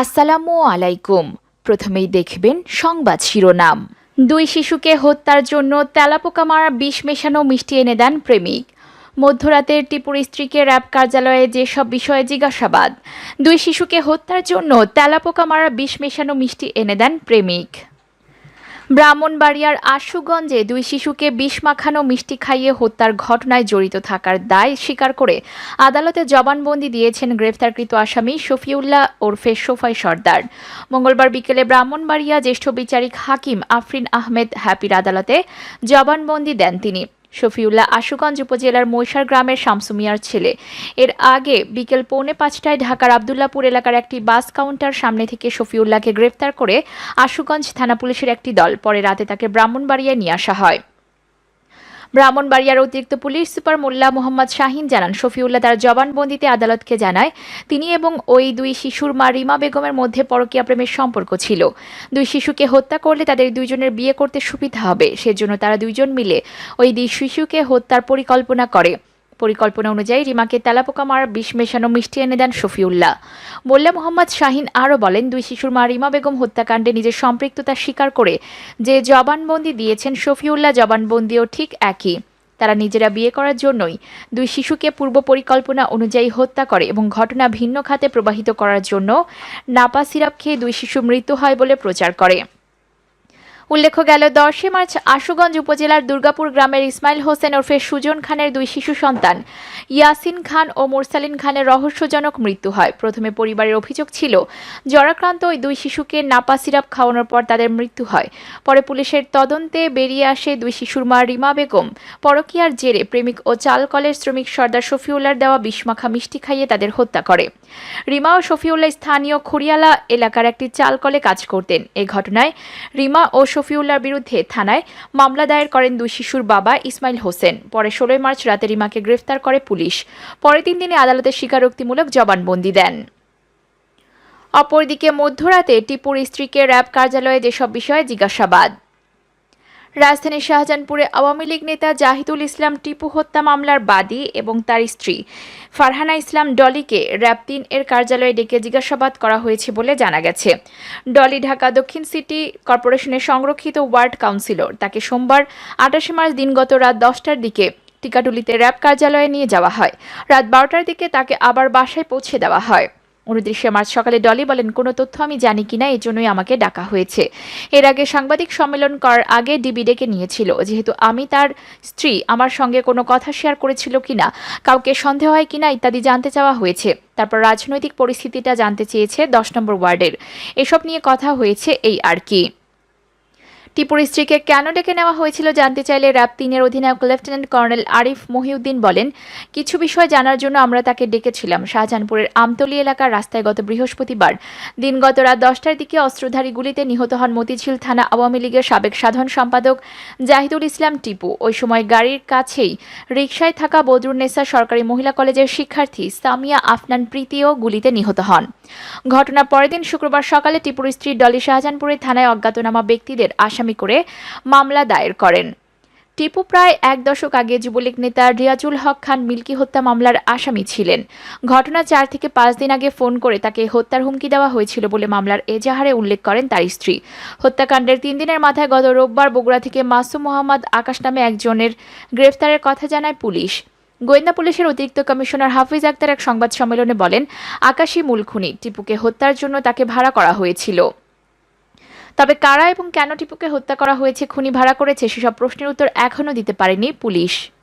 আসসালামু আলাইকুম। প্রথমেই দেখবেন সংবাদ শিরোনাম। দুই শিশুকে হত্যার জন্য তেলাপোকা মারা বিষ মেশানো মিষ্টি এনে দেন প্রেমিক। মধ্যরাতের টিপুর স্ত্রীকে র্যাব কার্যালয়ে যেসব বিষয়ে জিজ্ঞাসাবাদ, দুই শিশুকে হত্যার জন্য তেলাপোকা মারা বিষ মেশানো মিষ্টি এনে দেন প্রেমিক। ব্রাহ্মণবাড়িয়ার আশুগঞ্জে দুই শিশুকে বিষ মাখানো মিষ্টি খাইয়ে হত্যার ঘটনায় জড়িত থাকার দায় স্বীকার করে আদালতে জবানবন্দি দিয়েছেন গ্রেফতারকৃত আসামি শফিউল্লাহ ওরফে সোফাই সর্দার। মঙ্গলবার বিকেলে ব্রাহ্মণবাড়িয়া জ্যেষ্ঠ বিচারিক হাকিম আফরিন আহমেদ হ্যাপির আদালতে জবানবন্দি দেন তিনি। শফিউল্লাহ আশুগঞ্জ উপজেলার মৈশার গ্রামের শামসুমিয়ার ছেলে। এর আগে বিকেল পৌনে পাঁচটায় ঢাকার আবদুল্লাপুর এলাকার একটি বাস কাউন্টার সামনে থেকে শফিউল্লাহকে গ্রেফতার করে আশুগঞ্জ থানা পুলিশের একটি দল। পরে রাতে তাকে ব্রাহ্মণবাড়িয়ায় নিয়ে আসা হয়। ব্রাহ্মণবাড়িয়ার অতিরিক্ত পুলিশ সুপার মোল্লা মোহাম্মদ শাহিন জানান, শফিউল্লাহ তার জবানবন্দিতে আদালতকে জানায়, তিনি এবং ওই দুই শিশুর মা রিমা বেগমের মধ্যে পরকীয়া প্রেমের সম্পর্ক ছিল। দুই শিশুকে হত্যা করলে তাদের দুইজনের বিয়ে করতে সুবিধা হবে, সেজন্য তারা দুইজন মিলে ওই দুই শিশুকে হত্যার পরিকল্পনা করে। পরিকল্পনা অনুযায়ী রিমাকে তেলাপোকা মারার বিষ মেশানো মিষ্টি এনে দেন শফিউল্লাহ। মোল্লা মোহাম্মদ শাহিন আরও বলেন, দুই শিশুর মা রিমা বেগম হত্যাকাণ্ডে নিজের সম্পৃক্ততা স্বীকার করে যে জবানবন্দি দিয়েছেন শফিউল্লাহ, জবানবন্দিও ঠিক একই। তারা নিজেরা বিয়ে করার জন্যই দুই শিশুকে পূর্ব পরিকল্পনা অনুযায়ী হত্যা করে এবং ঘটনা ভিন্ন খাতে প্রবাহিত করার জন্য নাপা সিরাপ খেয়ে দুই শিশু মৃত্যু হয় বলে প্রচার করে। উল্লেখ্য গেল, দশই মার্চ আশুগঞ্জ উপজেলার দুর্গাপুর গ্রামের ইসমাইল হোসেন ওরফে সুজন খানের দুই শিশু সন্তান। ইয়াসিন খান ও মোরসালিন খানের রহস্যজনক মৃত্যু হয়। প্রথমে পরিবারের অভিযোগ ছিল, জরাক্রান্ত ওই দুই শিশুকে নাপা সিরাপ খাওয়ানোর পর তাদের মৃত্যু হয়। পরে পুলিশের তদন্তে বেরিয়ে আসে দুই শিশুর মা রিমা বেগম। পরকীয়ার জেরে প্রেমিক ও চালকলের শ্রমিক সর্দার শফিউল্লার দেওয়া বিষমাখা মিষ্টি খাইয়ে তাদের হত্যা করে। রিমা ও শফিউল্লাহ স্থানীয় খড়িয়ালা এলাকার একটি চালকলে কাজ করতেন। এ ঘটনায় রিমা ও শফিউল্লার বিরুদ্ধে থানায় মামলা দায়ের করেন দুই শিশুর বাবা ইসমাইল হোসেন। পরে ষোলোই মার্চ রাতে রিমাকে গ্রেফতার করে পুলিশ। পরে তিন দিনে আদালতে স্বীকারোক্তিমূলক জবানবন্দি দেন। অপরদিকে মধ্যরাতে টিপুর স্ত্রীকে র্যাব কার্যালয়ে যেসব বিষয়ে জিজ্ঞাসাবাদ। রাজধানীর শাহজাহানপুরে আওয়ামী লীগ নেতা জাহিদুল ইসলাম টিপু হত্যা মামলার বাদী এবং তার স্ত্রী ফারহানা ইসলাম ডলিকে র্যাব তিন এর কার্যালয়ে ডেকে জিজ্ঞাসাবাদ করা হয়েছে বলে জানা গেছে। ডলি ঢাকা দক্ষিণ সিটি কর্পোরেশনের সংরক্ষিত ওয়ার্ড কাউন্সিলর। তাকে সোমবার আটাশে মার্চ দিনগত রাত দশটার দিকে টিকাটুলিতে র্যাব কার্যালয়ে নিয়ে যাওয়া হয়। রাত বারোটার দিকে তাকে আবার বাসায় পৌঁছে দেওয়া হয়। উনত্রিশে মার্চ সকালে ডলি বলেন, কোনো তথ্য আমি জানি কিনা, এই জন্যই আমাকে ডাকা হয়েছে। এর আগে সাংবাদিক সম্মেলন করার আগে ডিবি ডেকে নিয়েছিল, যেহেতু আমি তার স্ত্রী, আমার সঙ্গে কোনো কথা শেয়ার করেছিল কিনা, কাউকে সন্দেহ হয় কিনা ইত্যাদি জানতে চাওয়া হয়েছে। তারপর রাজনৈতিক পরিস্থিতিটা জানতে চেয়েছে দশ নম্বর ওয়ার্ডের। এসব নিয়ে কথা হয়েছে এই আর কি। টিপুর স্ত্রীকে কেন ডেকে নেওয়া হয়েছিল জানতে চাইলে র্যাব তিনের অধিনায়ক লেফটেন্যান্ট কর্নেল আরিফ মহিউদ্দিন বলেন, কিছু বিষয় জানার জন্য আমরা তাকে ডেকেছিলাম। শাহজাহানপুরের আমতলী এলাকার রাস্তায় গত বৃহস্পতিবার দিনগত রাত দশটার দিকে অস্ত্রধারী গুলিতে নিহত হন মতিঝিল থানা আওয়ামী লীগের সাবেক সাধারণ সম্পাদক জাহিদুল ইসলাম টিপু। ওই সময় গাড়ির কাছেই রিকশায় থাকা বদরুন্নেসা সরকারি মহিলা কলেজের শিক্ষার্থী সামিয়া আফনান প্রীতিও গুলিতে নিহত হন। ঘটনার পরের দিন শুক্রবার সকালে টিপুর স্ত্রী ডলি শাহজাহানপুরের থানায় অজ্ঞাতনামা ব্যক্তিদের আসামি করে মামলা দায়ের করেন। টিপু প্রায় এক দশক আগে যুবলীগ নেতা রিয়াজুল হক খান মিল্কি হত্যা মামলার আসামি ছিলেন। ঘটনা চার থেকে পাঁচ দিন আগে ফোন করে তাকে হত্যার হুমকি দেওয়া হয়েছিল বলে মামলার এজাহারে উল্লেখ করেন তার স্ত্রী। হত্যাকাণ্ডের তিন দিনের মাথায় গত রোববার বগুড়া থেকে মাসুম মোহাম্মদ আকাশ নামে একজনের গ্রেফতারের কথা জানায় পুলিশ। গোয়েন্দা পুলিশের অতিরিক্ত কমিশনার হাফিজ আক্তার এক সংবাদ সম্মেলনে বলেন আকাশী মূল খুনি। টিপুকে হত্যার জন্য তাকে ভাড়া করা হয়েছিল। তবে কারা এবং কেন টিপুকে হত্যা করা হয়েছে, খুনি ভাড়া করেছে, সেসব প্রশ্নের উত্তর এখনও দিতে পারেনি পুলিশ।